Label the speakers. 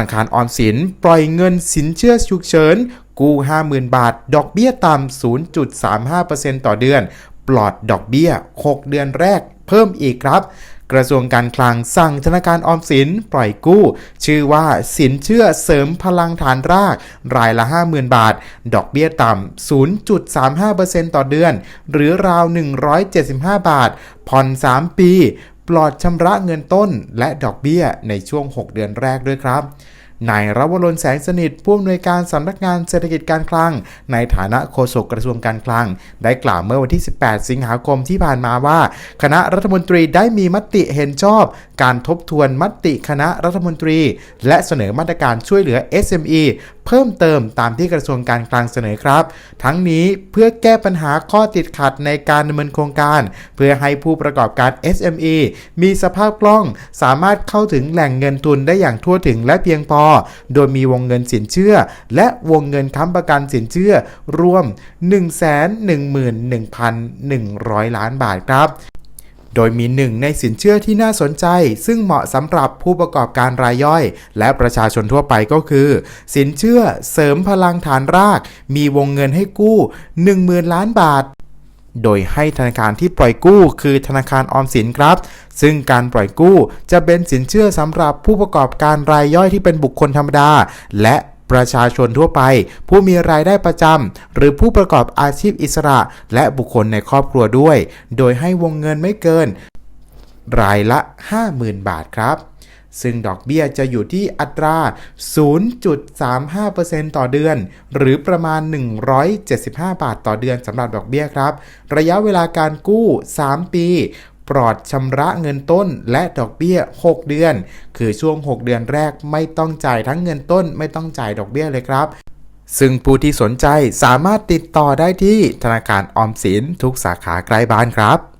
Speaker 1: นาคารออมสินปล่อยเงินสินเชื่อฉุกเฉิน กู้ 50,000 บาท ดอกเบี้ยต่ำ 0.35%ต่อเดือน ปลอดดอกเบี้ย 6 เดือนแรก เพิ่มอีกครับกระทรวงการคลังสั่งธนาคารออมสินปล่อยกู้ ชื่อว่าสินเชื่อเสริมพลังฐานราก รายละ 50,000 บาท ดอกเบี้ยต่ำ 0.35%ต่อเดือน หรือราว 175 บาท ผ่อน 3 ปี ปลอดชำระเงินต้นและดอกเบี้ยในช่วง 6 เดือนแรกด้วยครับนายรวรนแสงสนิทผู้อำนวยการสำนักงานเศรษฐกิจการคลัง ในฐานะโฆษกกระทรวงการคลัง ได้กล่าวเมื่อวันที่ 18 สิงหาคมที่ผ่านมาว่า คณะรัฐมนตรีได้มีมติเห็นชอบการทบทวนมติคณะรัฐมนตรี และเสนอมาตรการช่วยเหลือ SME เพิ่มเติมตามที่กระทรวงการคลังเสนอครับ ทั้งนี้เพื่อแก้ปัญหาข้อติดขัดในการดำเนินโครงการ เพื่อให้ผู้ประกอบการ SME มีสภาพคล่อง สามารถเข้าถึงแหล่งเงินทุนได้อย่างทั่วถึงและเพียงพอ โดยมีวงเงินสินเชื่อ และวงเงินค้ำประกันสินเชื่อรวม 111,100 ล้านบาทครับ โดยมีหนึ่งในสินเชื่อที่น่าสนใจ ซึ่งเหมาะสำหรับผู้ประกอบการรายย่อย และประชาชนทั่วไปก็คือ สินเชื่อเสริมพลังฐานราก มีวงเงินให้กู้ 10,000 ล้านบาทโดยให้ธนาคารที่ปล่อยกู้คือธนาคารออมสินครับ ซึ่งการปล่อยกู้จะเป็นสินเชื่อสำหรับผู้ประกอบการรายย่อยที่เป็นบุคคลธรรมดา และ ประชาชนทั่วไป ผู้มีรายได้ประจำหรือผู้ประกอบอาชีพอิสระ และบุคคลในครอบครัวด้วย โดยให้วงเงินไม่เกิน รายละ 50,000 บาทครับซึ่งดอกเบี้ยจะอยู่ที่อัตรา 0.35%ต่อเดือน หรือประมาณ 175 บาทต่อเดือนสำหรับดอกเบี้ยครับ ระยะเวลาการกู้ 3 ปี ปลอดชำระเงินต้นและดอกเบี้ย 6 เดือน คือช่วง 6 เดือนแรกไม่ต้องจ่ายทั้งเงินต้น ไม่ต้องจ่ายดอกเบี้ยเลยครับ ซึ่งผู้ที่สนใจสามารถติดต่อได้ที่ธนาคารออมสินทุกสาขาใกล้บ้านครับ